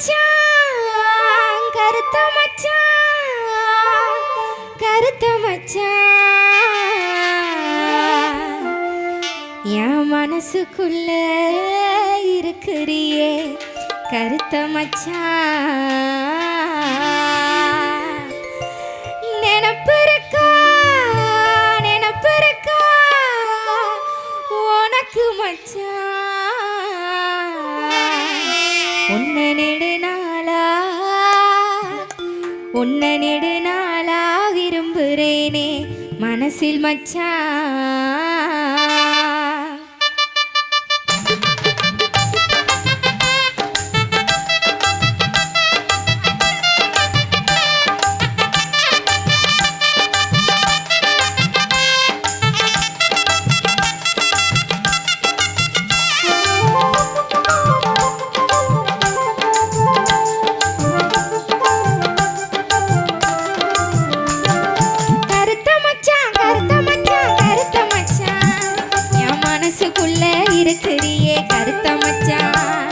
மச்சான் கருத்த மச்சான் கருத்த மச்சான். என் மனசுக்குள்ள இருக்கிறியே கருத்த மச்சான். நினப்பு இருக்கா நினப்பு இருக்கா உனக்கு மச்சான். உன்ன நெடுநாளா உன்ன நெடுநாளா விரும்புகிறேனே மனசில் மச்சான். கண்ணுக்குள்ள இருக்கிறியே கருத்த மச்சான்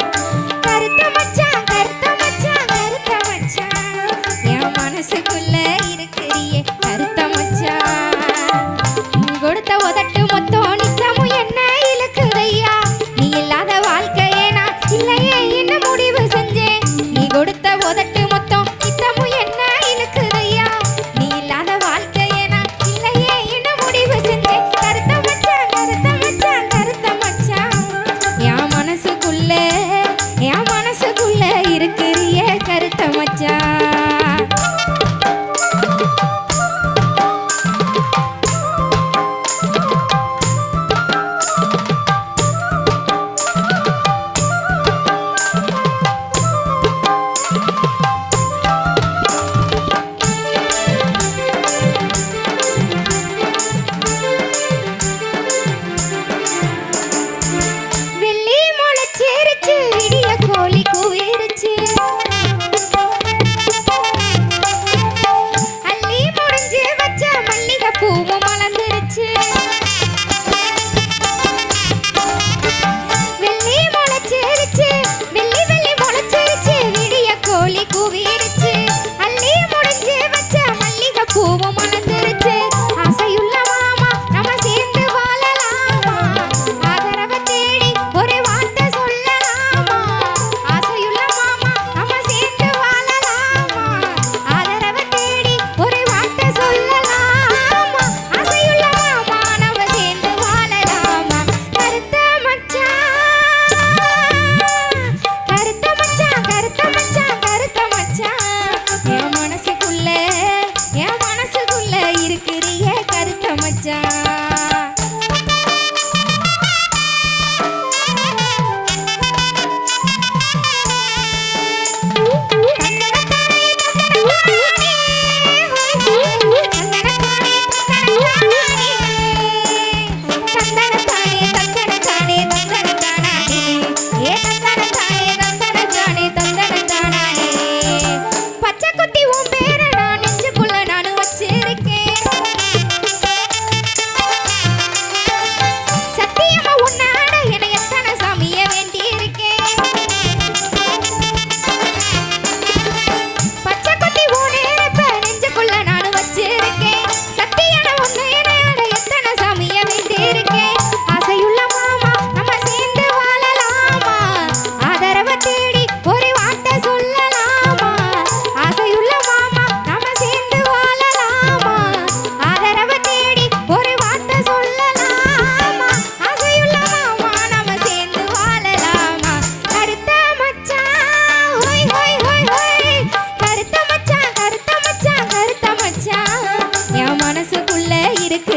கருத்த மச்சான் கருத்த மச்சான் கருத்த மச்சான் என் மனசுக்குள்ள இருக்கிறியே கருத்த மச்சான் கொடுத்த உதட்டு மொத்தம் நித்தமும் என்ன இழுக்குதையா? நீ இல்லாத வாழ்க்கையே நான் இல்லையே என்ன முடிவு செஞ்சேன்? நீ கொடுத்த உதட்டு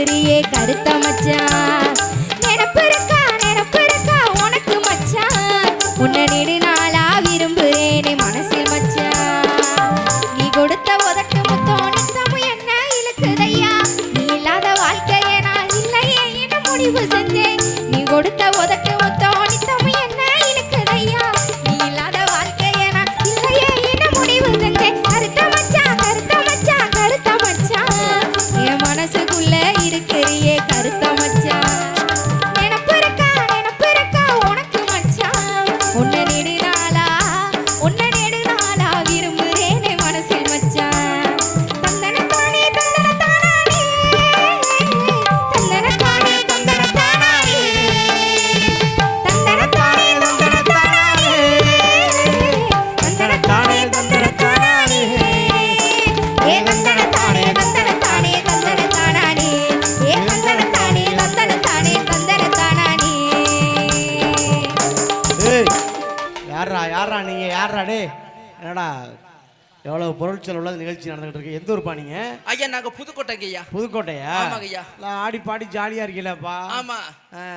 ராத்திரியே கருத்த மச்சான் நினப்பு இருக்கா நினப்பு இருக்கா உனக்கு மச்சான் உன்னை எவ்வளவு பொருட்கள் உள்ள நிகழ்ச்சி நடந்துகிட்டு இருக்கு எந்த ஊர்ப்பா நீங்க? ஐயா நாங்க புதுக்கோட்டைங்க ஐயா. புதுக்கோட்டையா? ஆமாங்க ஐயா. ஆடி பாடி ஜாலியா இருக்கீங்களப்பா ஆமா.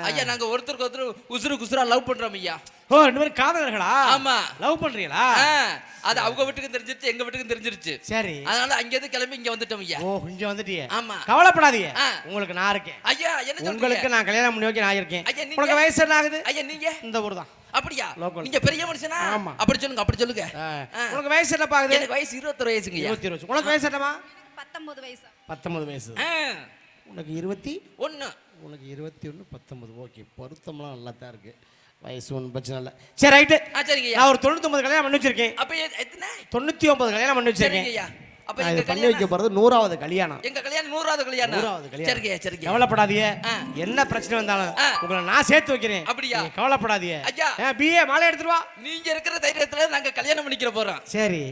ஐயா நாங்க ஒருத்தருக்கு ஒருத்தர் உசுறு குசுரா லவ் பண்றோம் ஐயா. ஓ ரெண்டு பேரும் காதலர்களா? ஆமா. லவ் பண்றீங்களா? அது அவங்க வீட்டுக்கும் தெரிஞ்சிருச்சு எங்க வீட்டுக்கும் தெரிஞ்சிருச்சு. சரி. அதனால அங்கிருந்து கிளம்பி இங்க வந்துட்டோம் ஐயா. ஓ இங்க வந்துட்டீங்க ஆமா. கவலைப்படாதீங்க. உங்களுக்கு நான் இருக்கேன். ஐயா என்ன உங்களுக்கு நான் கல்யாணம் பண்ணி வைக்க நான் இருக்கேன்? உங்களுக்கு வயசு என்ன ஆகுது? ஐயா நீங்க? இந்த ஊர் தான். அப்படியா. நீங்க பெரிய மனுஷனா? ஆமா. அப்படி சொல்லுங்க அப்படி சொல்லுங்க. உனக்கு வயசு என்னப்பா ஆகுது எனக்கு வயசு இருபத்தொரு வயசுங்க இருபத்தி இருபது. உனக்கு வயசு என்னமா பத்தொன்பது வயசு. பத்தொன்பது வயசு. உனக்கு இருபத்தி? ஒண்ணு. உனக்கு இருபத்தி ஒன்று பத்தொன்பது. ஓகே பொருத்தம்லாம் நல்லா தான் இருக்கு. வயசு ஒன்றும் பிரச்சனை இல்லை. சரி ரைட்டு. ஆ சரிங்க ஐயா நான் ஒரு தொண்ணூத்தொம்பது கல்யாணம் பண்ணி வச்சிருக்கேன். அப்ப எத்தனை? தொண்ணூற்றி ஒன்பது கல்யாணம் பண்ணி வச்சிருக்கேன். ஐயா அப்ப நான் இது பண்ணி வைக்க போகிறது நூறாவது கல்யாணம். எங்க கல்யாணம் நூறாவது கல்யாணம். நூறாவது கல்யாணம். சரிங்க சரிங்க. கவலைப்படாதீங்க. என்ன பிரச்சனை வந்தாலும். உங்களை நான் சேர்த்து வைக்கிறேன். அப்படியா? கவலைப்படாதீங்க. ஐயா. பிஏ மாலை எடுத்துட்டு வா. நீங்க இருக்கிற தைரியத்துல நாங்க கல்யாணம் பண்ணிக்கிற போறோம். சரி.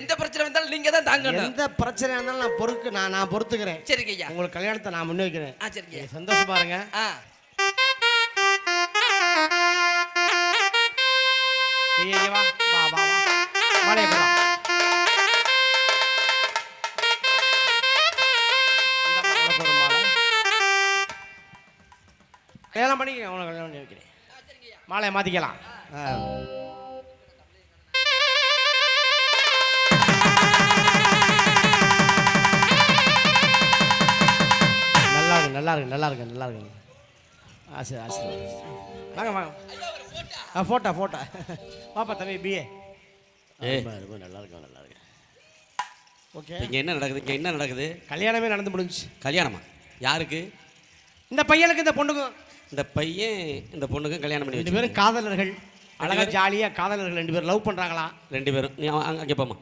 எந்த பிரச்சனை வந்தாலும் நீங்க தான் தாங்கணும். எந்த பிரச்சனை இருந்தாலும் நான் பொறுக்கு நான் நான் பொறுத்துக்கிறேன். சரிங்க ஐயா. உங்களுக்கு கல்யாணத்தை நான் முன்னே வைக்கிறேன். சரிங்க. சந்தோஷம் பிஏ வா. வா வா வா. கல்யாணம் பண்ணிக்க உனக்கு கல்யாணம் பண்ணி வைக்கிறேன். மாலையை மாத்திக்கலாம். ஆ. நல்லா இருக்கு நல்லா இருக்கு நல்லா இருக்கு நல்லா இருக்கு. ஆசை ஆசை வாங்க வாங்க. ஆ ஃபோட்டோ ஃபோட்டோ பாப்பா தம்பி பிஏ ஏய். ரொம்ப நல்லா இருக்கு நல்லா இருக்கு. ஓகே. இங்க என்ன நடக்குது இங்க என்ன நடக்குது? கல்யாணமே நடந்து முடிஞ்சுச்சு. கல்யாணமா? யாருக்கு? இந்த பையனுக்கு இந்த பொண்ணுக்கும். இந்த பையன் இந்த பொண்ணுக்கும் கல்யாணம் பண்ணி ரெண்டு வச்சு பேரும் காதலர்கள். அழகா ஜாலியா காதலர்கள் ரெண்டு பேரும். லவ் பண்றாங்களா? ரெண்டு பேரும். நீ அங்க- அங்கே போமா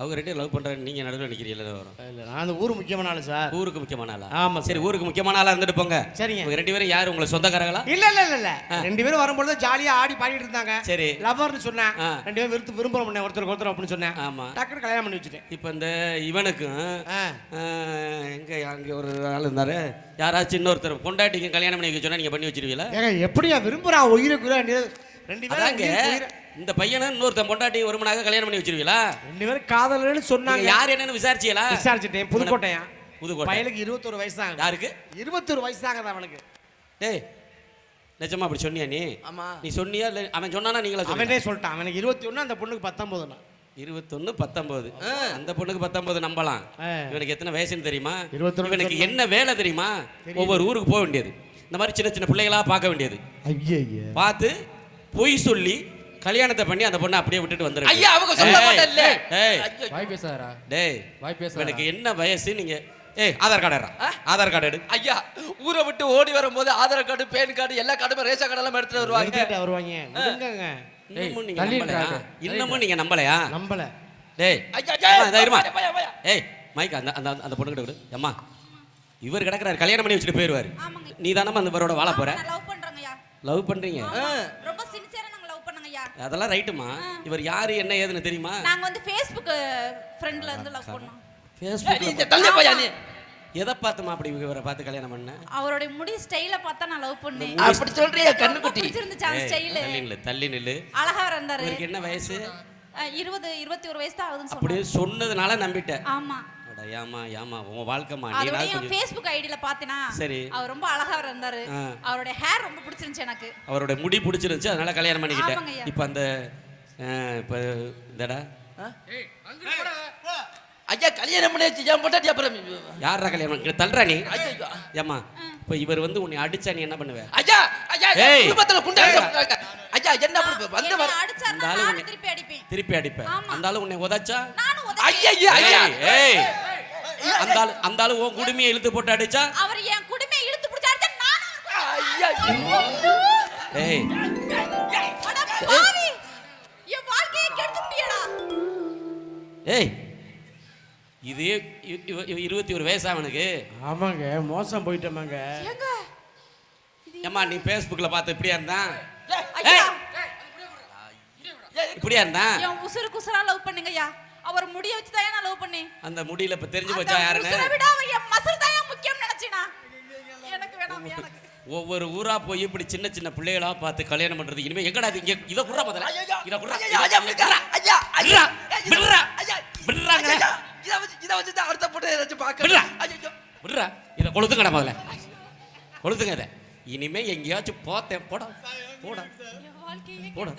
அவங்க ரெண்டு லவ் பண்றாங்க நீங்க நடுவில் நிக்கிறீங்களா வரும்? இல்ல நான் அந்த ஊர் முக்கியமான ஆளு சார். ஊருக்கு முக்கியமான ஆளா? ஆமா சரி. ஊருக்கு முக்கியமான ஆளா இருந்துட்டு போங்க சரிங்க. இவங்க ரெண்டு பேரும் யார்? உங்களுக்கு சொந்தக்காரங்களா? இல்ல இல்ல இல்ல இல்ல. ரெண்டு பேரும் வரும்பொழுது ஜாலியா ஆடி பாடிட்டு இருந்தாங்க. சரி. லவ்வர்னு சொன்னேன். ரெண்டு பேரும் விருத்து விரும்புற பண்ணேன் ஒருத்தருக்கு ஒருத்தர் அப்படின்னு சொன்னேன். ஆமா. டக்குனு கல்யாணம் பண்ணி வச்சுட்டேன். இப்போ இந்த இவனுக்கும் எங்க அங்கே ஒரு ஆள் இருந்தாரு. யாராச்சும் இன்னொருத்தர் பொண்டாட்டிக்கு கல்யாணம் பண்ணி வைக்க சொன்னா நீங்க பண்ணி வச்சிருவீங்களா? ஏங்க எப்படியா விரும்புறான் உயிருக்கு உயிரா? ரெண்டு பேரும். இந்த பையனை இன்னொருத்தன் பொண்டாட்டி ஒரு மணாக கல்யாணம் பண்ணி வச்சிருவீங்களா? ரெண்டு பேரும் நீங்க சொன்னாங்க. யார் என்னன்னு விசாரிச்சீங்களா விசாரிச்சுட்டேன் புதுக்கோட்டையா? புதுக்கோட்டை. பையனுக்கு இருபத்தொரு வயசு தான் யாருக்கு? இருபத்தொரு வயசு தாங்க அவனுக்கு டேய் நிஜமா அப்படி சொன்னியா நீ? ஆமா. நீ சொன்னியா இல்லை? அவன் சொன்னானா நீங்களா அவனே சொல்லிட்டான். அவனுக்கு இருபத்தி ஒண்ணு அந்த பொண்ணுக்கு பத்தொன்பதுண்ணா. இருபத்தொன்னு பத்தொன்பது. அந்த பொண்ணுக்கு பத்தொன்பது நம்பலாம். இவனுக்கு எத்தனை வயசுன்னு தெரியுமா? இவனுக்கு. என்ன வேலை தெரியுமா? ஒவ்வொரு ஊருக்கு போக வேண்டியது. இந்த மாதிரி சின்ன சின்ன பிள்ளைகளா பார்க்க வேண்டியது. பார்த்து பொய் சொல்லி கல்யாணத்தை பண்ணி அந்த பொண்ணை அப்படியே விட்டுட்டு வந்துரு ஐயா அவங்க சொல்ல மாட்டேன்ல. ஏய். வாய் பேசாரா டேய் வாய் பேசாரா இவனுக்கு என்ன வயசு நீங்க? ஏய் ஆதார் கார்டு ஆதார் கார்டு எடு. ஐயா ஊரை விட்டு ஓடி வரும்போது ஆதார் கார்டு பேன் கார்டு எல்லா கார்டும் ரேஷன் கார்டு எல்லாம் எடுத்துட்டு வருவாங்க. வருவாங்க. விடுங்கங்க. இன்னமும் நீங்க. இன்னமும் நீங்க நம்பலையா? நம்பல. டேய். ஏய் மைக் அந்த அந்த அந்த பொண்ணு கிட்ட விடு அம்மா இவர் கிடக்குறாரு கல்யாணம் பண்ணி வச்சுட்டு ஆமாங்க. நீ தானம்மா அந்த பரோட வாழ போற? லவ் பண்றீங்க? ரொம்ப சின்சியரா நாங்க லவ் பண்ணோங்கய்யா அதெல்லாம் ரைட்டுமா? இவர் யாரு என்ன ஏதுன்னு தெரியுமா? நாங்க வந்து ஃபேஸ்புக் ஃப்ரெண்ட்ல இருந்து லவ் பண்ணோம். ஏய், நீ ஃபேஸ்புக்ல இந்த தள்ளி பையா நீ? எதை பார்த்துமா அப்படி இவரை பார்த்து கல்யாணம் பண்ண? அவருடைய முடி ஸ்டைல பார்த்தா நான் லவ் பண்ணேன். அப்படி சொல்றியா பிடிச்சிருந்துச்சு அந்த ஏய், ஸ்டைலு தள்ளி நில்லு தள்ளி நில்லு. அழகா இருந்தாரு இவருக்கு என்ன வயசு? இருபது இருபத்தி ஒரு வயசு தான் ஆகுதுன்னு அப்படி சொன்னாங்க சொன்னதுனால நம்பிட்டேன். ஆமா. அட ஏமா ஏமா உன் வாழ்க்கைமா நீ அதோட என் கொஞ்சம் ஃபேஸ்புக் ஐடியில பார்த்தேனா சரி. அவர் ரொம்ப அழகா இருந்தாரு. ஆ. அவருடைய ஹேர் ரொம்ப பிடிச்சிருந்துச்சு எனக்கு. அவரோட முடி பிடிச்சிருந்துச்சு அதனால கல்யாணம் பண்ணிக்கிட்டேன். ஆமாங்கய்யா. இப்போ அந்த அஹ், இப்போ இந்தடா. ஐயா கல்யாணம் பண்ணியாச்சு ஏன் பொண்டாட்டி அப்புறம்? யாரா கல்யாணம் பண்ணி தள்ளுறா நீ? ஐயோ. ஏமா இப்போ இவர் வந்து உன்னை அடிச்சா நீ என்ன பண்ணுவ? ஐயா ஐயா ஏய். குடும்பத்துல குண்டா ஐயா என்ன அப்படி வந்து என்னை வர அடிச்சாருன்னா இந்த ஆளு நானும் உன்னை- திருப்பி அடிப்பேன். திருப்பி அடிப்ப ஆமா. அந்த ஆளு உன்னை உதைச்சா? நானும். ஐயா ஐயா ஐயா. ஏய், ஏய். அந்த ஆளு அந்த ஆளு உன் குடுமையை இழுத்து போட்டு அடிச்சா? அவர் என் குடுமையை இழுத்து பிடிச்சு அடிச்சா ஏய். இது இருபத்தி ஒரு வயசா அவனுக்கு ஆமாங்க மோசம் போயிட்டோமாங்க. ஏங்க ஏம்மா நீ ஃபேஸ்புக்கில் பார்த்து இப்படியா இருந்தான்? இப்படியா இருந்தான்? உசுரு குசுரா லவ் பண்ணுங்கய்யா. அவர் முடிய வச்சு தான் நான் லவ் பண்ணேன். அந்த முடியல இப்ப தெரிஞ்சு போச்சா யாருன்னு? உசுரை விட அவன் என் மசில் தான் முக்கியம் நினைச்சினா? எனக்கு வேணாம் எனக்கு. ஒவ்வொரு ஊரா போய் இப்படி சின்ன சின்ன பிள்ளைகளா பார்த்து கல்யாணம் பண்றது. இனிமே எங்கடா இது? இங்க இத குடுறா முதல்ல. இத குடுறா. ஐயா, ஐயா, விடுங்க. ஐயா, விடுறா, விடுறா. ஐயா, விடுறாங்க. இதை வச்சு இதை வச்சு தான் அடுத்த பொண்ணு ஏதாச்சும் பார்க்க விடுறா. ஐயோ விடுறா. இத கொளுத்துங்கடா முதல்ல. கொளுத்துங்க இத. இனிமே எங்கேயாச்சும் போத்தேன். போடா. போடா. போடா.